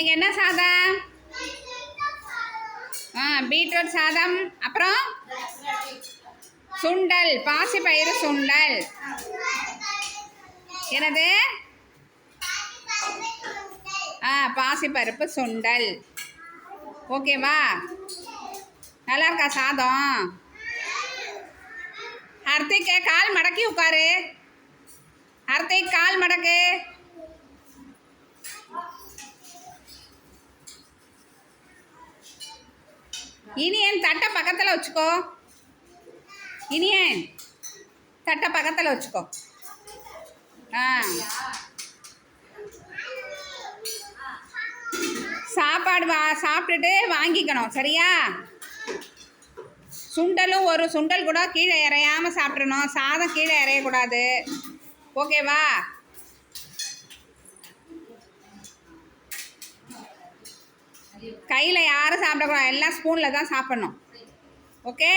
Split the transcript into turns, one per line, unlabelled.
நீங்கள் என்ன சாதம்? ஆ பீட்ரூட் சாதம். அப்புறம்? சுண்டல் பாசிப்பயிறு சுண்டல். என்னது? ஆ பாசிப்பருப்பு சுண்டல். ஓகேவா நல்லா இருக்கா சாதம்? ஹர்த்திக் கால் மடக்கி உட்காரு. ஹர்த்திக் கால் மடக்கு. இனியன் தட்டை பக்கத்தில் வச்சுக்கோ. இனியன் தட்டை பக்கத்தில் வச்சுக்கோ. ஆ. சாப்பாடு வா சாப்பிட்டுட்டு வாங்கிக்கணும் சரியா? சுண்டலும் ஒரு சுண்டல் கூட கீழே இறையாமல் சாப்பிட்றணும் சாதம் கீழே இறையக்கூடாது. ஓகேவா? கையில் யாரும் சாப்பிடக்கூடாது. எல்லாம் ஸ்பூனில் தான் சாப்பிட்ணும். ஓகே